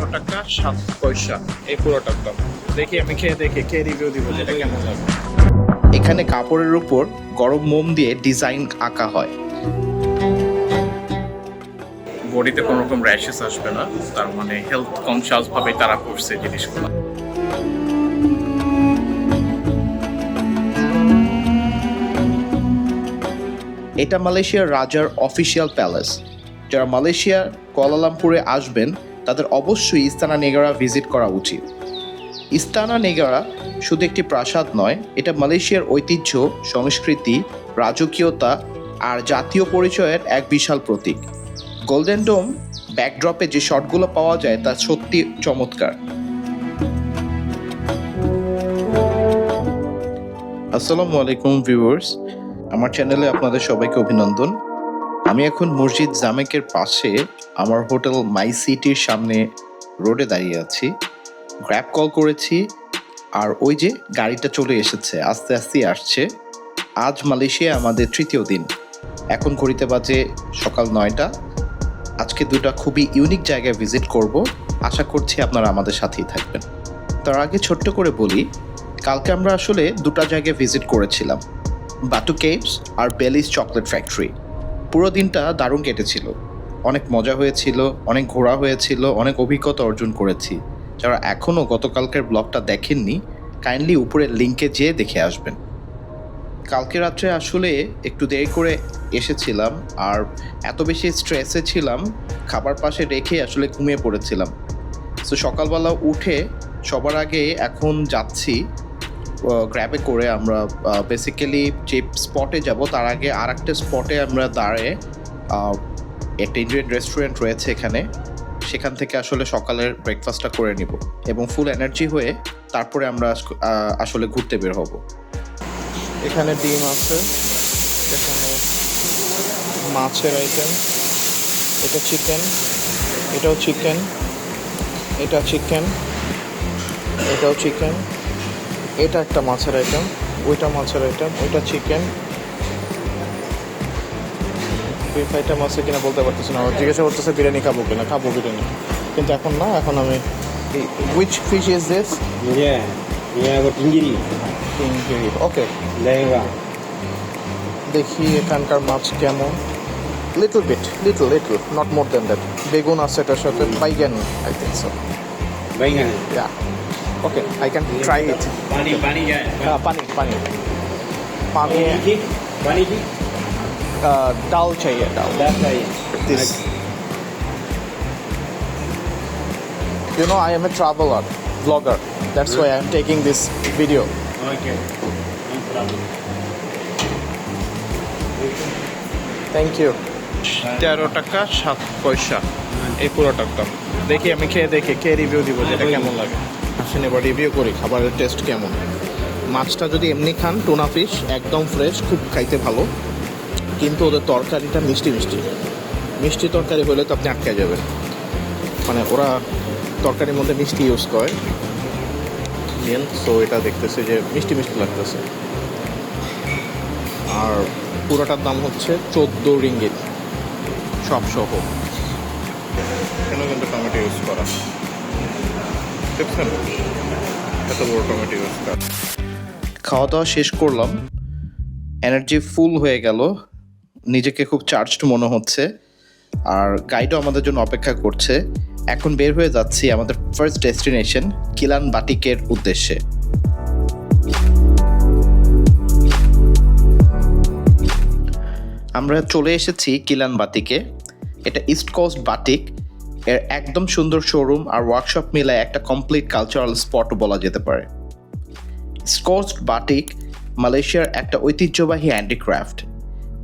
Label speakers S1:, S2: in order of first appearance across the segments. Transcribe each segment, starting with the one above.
S1: তেরো টাকা সাত পয়সা। এই পুরোটার দাম দেখি আমি খেয়ে দেখি খেয়ে রিভিউ দিব যেটা কেমন লাগে।
S2: এখানে কাপড়ের উপর গরম মোম দিয়ে ডিজাইন আঁকা হয়।
S1: বডিতে কোনো রকম র্যাশেস আসবে না। তার মানে হেলথ কনসিয়াস ভাবে তারা করছে জিনিসগুলো।
S2: এটা মালয়েশিয়ার রাজার অফিসিয়াল প্যালেস যারা মালয়েশিয়ার কোয়ালালামপুরে আসবেন তাদের অবশ্যই ইস্তানা নেগারা ভিজিট করা উচিত। ইস্তানা নেগারা শুধু একটি প্রাসাদ নয়, এটা মালয়েশিয়ার ঐতিহ্য, সংস্কৃতি, রাজকীয়তা আর জাতীয় পরিচয়ের এক বিশাল প্রতীক। গোল্ডেন ডোম ব্যাকড্রপে যে শটগুলো পাওয়া যায়, তা সত্যি চমৎকার। আসসালামু আলাইকুম ভিউয়ার্স আমার চ্যানেলে আপনাদের সবাইকে অভিনন্দন। আমি এখন মসজিদ জামেকের পাশে আমার হোটেল মাই সিটির সামনে রোডে দাঁড়িয়ে আছি। গ্র্যাব কল করেছি আর ওই যে গাড়িটা চলে এসেছে, আস্তে আস্তে আসছে। আজ মালয়েশিয়া আমাদের তৃতীয় দিন। এখন ঘড়িতে বাজে সকাল নয়টা। আজকে দুটা খুবই ইউনিক জায়গায় ভিজিট করব। আশা করছি আপনারা আমাদের সাথেই থাকবেন। তার আগে ছোট্ট করে বলি, কালকে আমরা আসলে দুটা জায়গায় ভিজিট করেছিলাম। বাটু কেভস আর বেলিস চকলেট ফ্যাক্টরি পুরো দিনটা দারুণ কেটেছিল। অনেক মজা হয়েছিল, অনেক ঘোরা হয়েছিল, অনেক অভিজ্ঞতা অর্জন করেছি। যারা এখনও গতকালকের ব্লগটা দেখেননি কাইন্ডলি উপরের লিঙ্কে যেয়ে দেখে আসবেন। কালকে রাত্রে আসলে একটু দেরি করে এসেছিলাম আর এত বেশি স্ট্রেসে ছিলাম, খাবার পাশে রেখে আসলে ঘুমিয়ে পড়েছিলাম। তো সকালবেলা উঠে সবার আগে এখন যাচ্ছি গ্র্যাবে করে আমরা বেসিক্যালি যে স্পটে যাব, তার আগে আর একটা স্পটে আমরা দাঁড়িয়ে একটা ইন্ডিয়ান রেস্টুরেন্ট রয়েছে এখানে। সেখান থেকে আসলে সকালের ব্রেকফাস্টটা করে নিব এবং ফুল এনার্জি হয়ে তারপরে আমরা আসলে ঘুরতে বের হব।
S1: এখানে ডিম আছে, এখানে মাছের আইটেম এটা চিকেন এটাও চিকেন এটা চিকেন এটাও চিকেন এটা একটা মাছের আইটেম ওইটা মাছের আইটেম ওইটা চিকেন বিফ আইটেম আছে কিনা বলতে পারতেছি না আমার জিজ্ঞাসা করতেছে বিরিয়ানি খাব কিনা খাব বিরিয়ানি। কিন্তু এখন না এখন আমি which fish is this
S3: got injury.
S1: Okay
S3: Leva.
S1: দেখি এখানকার মাছ কেমন। Little bit little little not more then that বেগুন আছে এটার সাথে baingan I think so
S3: Baingan.
S1: Yeah try it
S3: Pani, pani ya.
S1: পানি পানি পানি
S3: ji? Pani ji?
S1: uh, ডাল চাইয়ে ডাল
S3: Dah saya.
S1: this you know I am a traveler vlogger that's why I am taking this video
S3: Okay. No problem.
S1: Thank you তেরো টাকা সাত পয়সা এই পুরোটার দাম দেখি আমি খেয়ে দেখি খেয়ে রিভিউ দিব যেটা কেমন লাগে আসেন, এবার রিভিউ করি, খাবারের টেস্ট কেমন। মাছটা যদি এমনি খান টোনা ফিশ একদম ফ্রেশ খুব খাইতে ভালো। কিন্তু ওদের তরকারিটা মিষ্টি মিষ্টি। মিষ্টি তরকারি হলে তো আপনি আটকে যাবেন। মানে ওরা তরকারির মধ্যে মিষ্টি ইউজ করে। দেন সো এটা দেখতেছে যে মিষ্টি মিষ্টি লাগতেছে। আর পুরোটার দাম হচ্ছে চোদ্দ রিঙ্গিত। সব সহ কেন কিন্তু টমেটো ইউজ করা।
S2: খাওয়া দাওয়া শেষ করলাম। এনার্জি ফুল হয়ে গেল। নিজেকে খুব চার্জড মনে হচ্ছে। আর গাইডও আমাদের জন্য অপেক্ষা করছে। এখন বের হয়ে যাচ্ছি আমাদের ফার্স্ট ডেস্টিনেশন কিলান বাটিকের উদ্দেশ্যে। আমরা চলে এসেছি কিলান বাটিকে। এটা ইস্ট কোস্ট বাটিক। এর একদম সুন্দর শোরুম আর ওয়ার্কশপ মিলায় একটা কমপ্লিট কালচারাল স্পট বলা যেতে পারে। স্কোস্ট বাটিক মালয়েশিয়ার একটা ঐতিহ্যবাহী হ্যান্ডিক্রাফট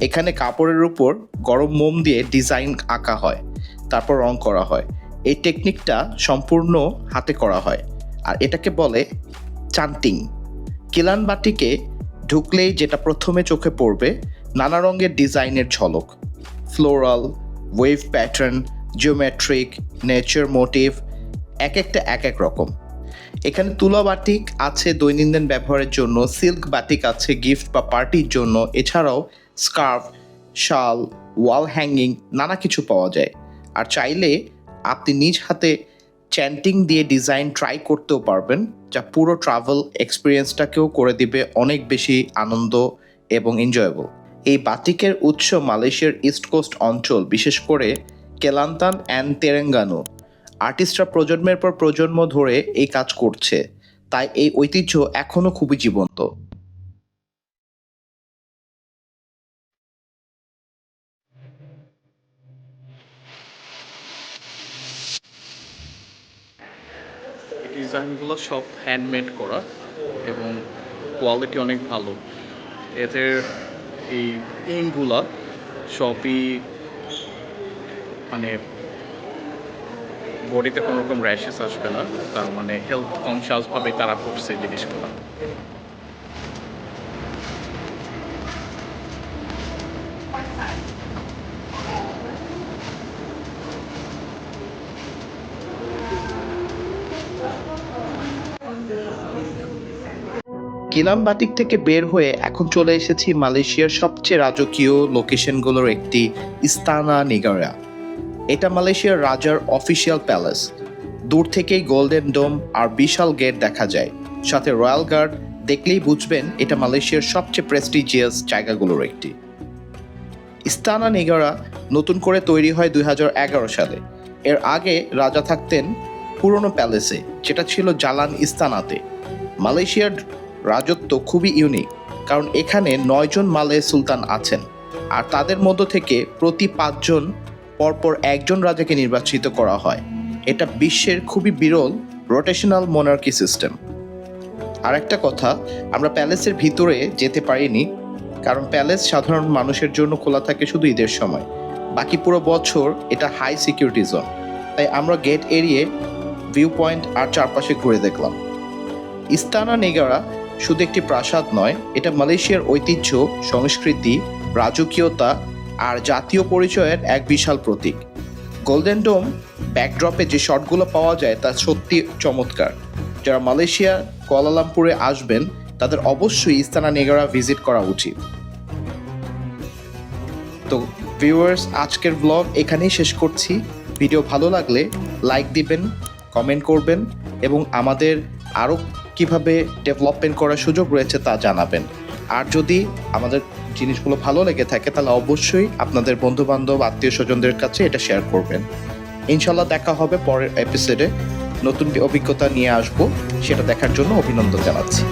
S2: এখানে কাপড়ের উপর গরম মোম দিয়ে ডিজাইন আঁকা হয়, তারপর রং করা হয়। এই টেকনিকটা সম্পূর্ণ হাতে করা হয় আর এটাকে বলে চান্টিং। কিলান বাটিকে ঢুকলেই যেটা প্রথমে চোখে পড়বে, নানা রঙের ডিজাইনের ঝলক। Floral wave pattern geometric nature motif এক একটা, এক এক রকম। এখানে তুলা বাটিক আছে দৈনন্দিন ব্যবহারের জন্য সিল্ক বাটিক আছে গিফট বা পার্টির জন্য, এছাড়াও স্কার্ফ শাল ওয়াল হ্যাঙ্গিং নানা কিছু পাওয়া যায়। আর চাইলে আপনি নিজ হাতে চ্যান্টিং দিয়ে ডিজাইন ট্রাই করতেও পারবেন, যা পুরো ট্রাভেল এক্সপিরিয়েন্সটাকেও করে দিবে, অনেক বেশি আনন্দ এবং এনজয়েবল এই বাতিকের উৎস মালয়েশিয়ার ইস্ট কোস্ট অঞ্চল, বিশেষ করে কেলান্তান অ্যান্ড তেরেঙ্গানো। আর্টিস্টরা প্রজন্মের পর প্রজন্ম ধরে এই কাজ করছে। তাই এই ঐতিহ্য এখনও খুবই জীবন্ত।
S1: ডিজাইনগুলো সব হ্যান্ডমেড করা এবং কোয়ালিটি অনেক ভালো। এদের এই ইংগুলা সবই মানে বডিতে কোনো রকম র্যাশেস আসবে না, তার মানে হেলথ কনসিয়াসভাবে তারা করছে জিনিসগুলো।
S2: কিলাম বাতিক থেকে বের হয়ে এখন চলে এসেছি মালয়েশিয়ার সবচেয়ে রাজকীয় লোকেশনগুলোর একটি ইস্তানা নিগারা এটা মালয়েশিয়ার রাজার অফিসিয়াল প্যালেস দূর থেকেই গোল্ডেন ডোম আর বিশাল গেট দেখা যায়। সাথে রয়্যাল গার্ড দেখলেই বুঝবেন এটা মালয়েশিয়ার সবচেয়ে প্রেস্টিজিয়াস জায়গাগুলোর একটি। ইস্তানা নিগারা নতুন করে তৈরি হয় দু হাজার এগারো সালে। এর আগে রাজা থাকতেন পুরনো প্যালেসে যেটা ছিল জালান ইস্তানাতে। মালয়েশিয়ার রাজত্ব খুবই ইউনিক কারণ এখানে নয়জন মালয় সুলতান আছেন। আর তাদের মধ্য থেকে প্রতি পাঁচজন পরপর একজন রাজাকে নির্বাচিত করা হয়। এটা বিশ্বের খুবই বিরল রোটেশনাল মোনার্কি সিস্টেম আর একটা কথা, আমরা প্যালেসের ভিতরে যেতে পারিনি, কারণ প্যালেস সাধারণ মানুষের জন্য খোলা থাকে শুধু ঈদের সময়। বাকি পুরো বছর এটা হাই সিকিউরিটি জোন তাই আমরা গেট এড়িয়ে ভিউ পয়েন্ট আর চারপাশে ঘুরে দেখলাম। ইস্তানা নেগারা শুধু একটি প্রাসাদ নয়, এটা মালয়েশিয়ার ঐতিহ্য, সংস্কৃতি, রাজকীয়তা আর জাতীয় পরিচয়ের এক বিশাল প্রতীক। গোল্ডেন ডোম ব্যাকড্রপে যে শটগুলো পাওয়া যায় তা সত্যি চমৎকার। যারা মালয়েশিয়া, কোয়ালালামপুরে আসবেন, তাদের অবশ্যই ইস্তানা নেগারা ভিজিট করা উচিত। তো ভিউয়ার্স আজকের ব্লগ এখানেই শেষ করছি। ভিডিও ভালো লাগলে লাইক দিবেন কমেন্ট করবেন এবং আমাদের আরও কীভাবে ডেভেলপমেন্ট করার সুযোগ রয়েছে তা জানাবেন। আর যদি আমাদের জিনিসগুলো ভালো লেগে থাকে, তাহলে অবশ্যই আপনাদের বন্ধু বান্ধব আত্মীয় স্বজনদের কাছে এটা শেয়ার করবেন। ইনশাল্লাহ দেখা হবে পরের এপিসোডে নতুন অভিজ্ঞতা নিয়ে আসব, সেটা দেখার জন্য অভিনন্দন জানাচ্ছি।